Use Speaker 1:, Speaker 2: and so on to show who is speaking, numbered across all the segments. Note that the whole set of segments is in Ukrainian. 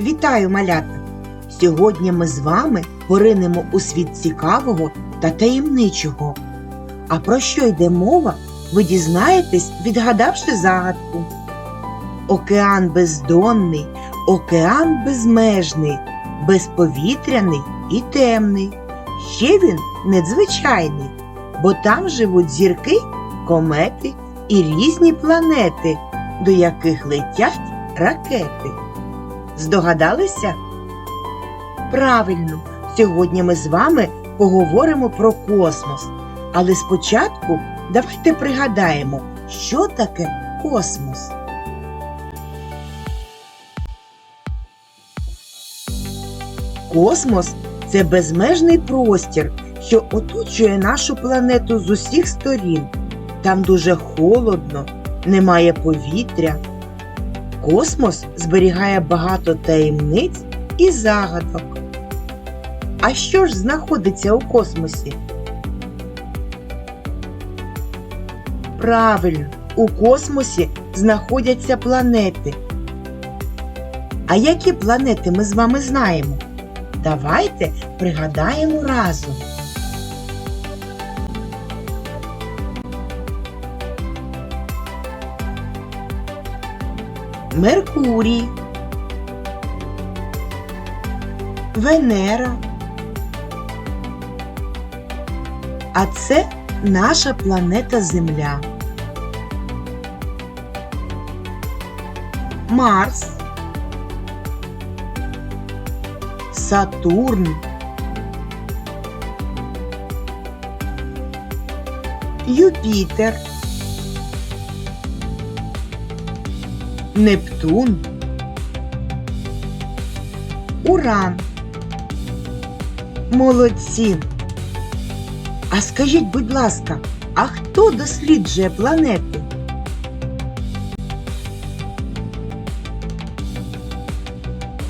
Speaker 1: Вітаю, малята! Сьогодні ми з вами поринемо у світ цікавого та таємничого. А про що йде мова, ви дізнаєтесь, відгадавши загадку. Океан бездонний, океан безмежний, безповітряний і темний. Ще він надзвичайний, бо там живуть зірки, комети і різні планети, до яких летять ракети. Здогадалися? Правильно, сьогодні ми з вами поговоримо про космос. Але спочатку давайте пригадаємо, що таке космос. Космос це безмежний простір, що оточує нашу планету з усіх сторін. Там дуже холодно, немає повітря. Космос зберігає багато таємниць і загадок. А що ж знаходиться у космосі? Правильно, у космосі знаходяться планети. А які планети ми з вами знаємо? Давайте пригадаємо разом. Меркурій, Венера. А це наша планета Земля. Марс, Сатурн, Юпітер, Нептун, Уран. Молодці! А скажіть, будь ласка, а хто досліджує планети?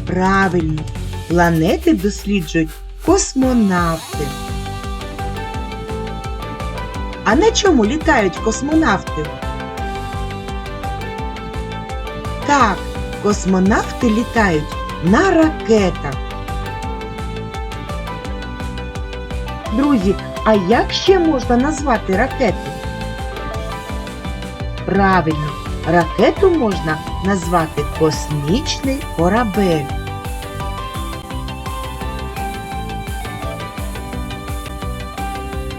Speaker 1: Правильно, планети досліджують космонавти. А на чому літають космонавти? Так, космонавти літають на ракетах. Друзі, а як ще можна назвати ракету? Правильно, ракету можна назвати космічний корабель.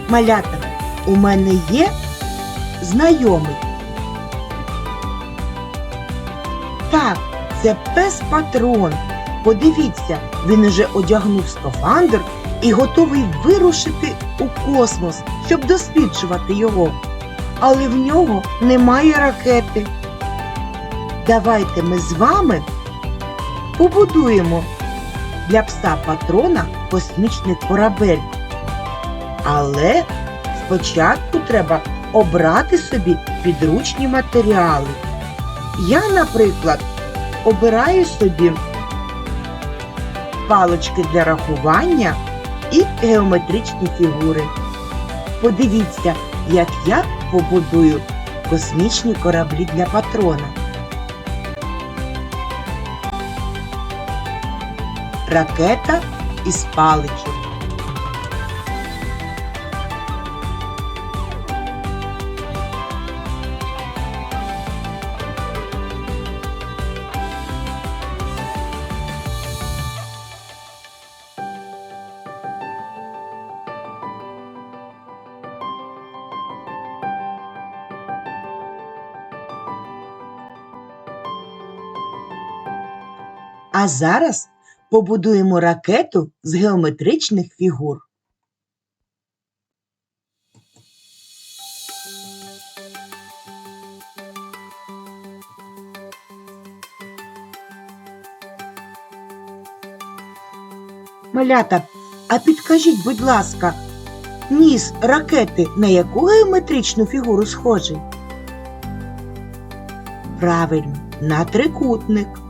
Speaker 1: Малята, у мене є знайомий. Так, це пес патрон. Подивіться, він уже одягнув скафандр і готовий вирушити у космос, щоб досліджувати його. Але в нього немає ракети. Давайте ми з вами побудуємо для пса патрона космічний корабель. Але спочатку треба обрати собі підручні матеріали. Я, наприклад, обираю собі палички для рахування і геометричні фігури. Подивіться, як я побудую космічні кораблі для патрона. Ракета із паличок. А зараз побудуємо ракету з геометричних фігур. Малята, а підкажіть, будь ласка, ніс ракети на яку геометричну фігуру схожий? Правильно, на трикутник.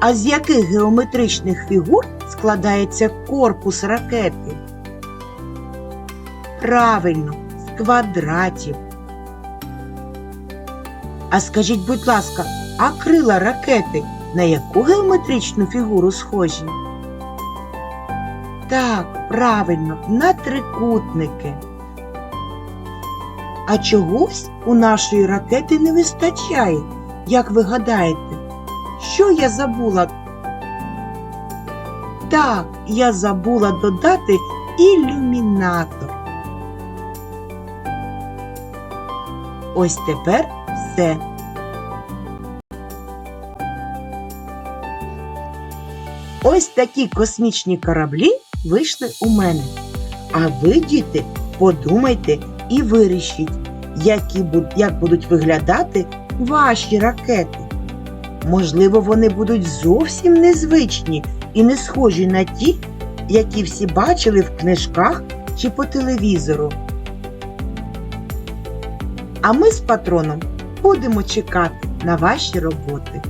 Speaker 1: А з яких геометричних фігур складається корпус ракети? Правильно, з квадратів. А скажіть, будь ласка, а крила ракети на яку геометричну фігуру схожі? Так, правильно, на трикутники. А чогось у нашої ракети не вистачає, як ви гадаєте? Що я забула? Так, я забула додати ілюмінатор. Ось тепер все. Ось такі космічні кораблі вийшли у мене. А ви, діти, подумайте і вирішіть, які, як будуть виглядати ваші ракети. Можливо, вони будуть зовсім незвичні і не схожі на ті, які всі бачили в книжках чи по телевізору. А ми з патроном будемо чекати на ваші роботи.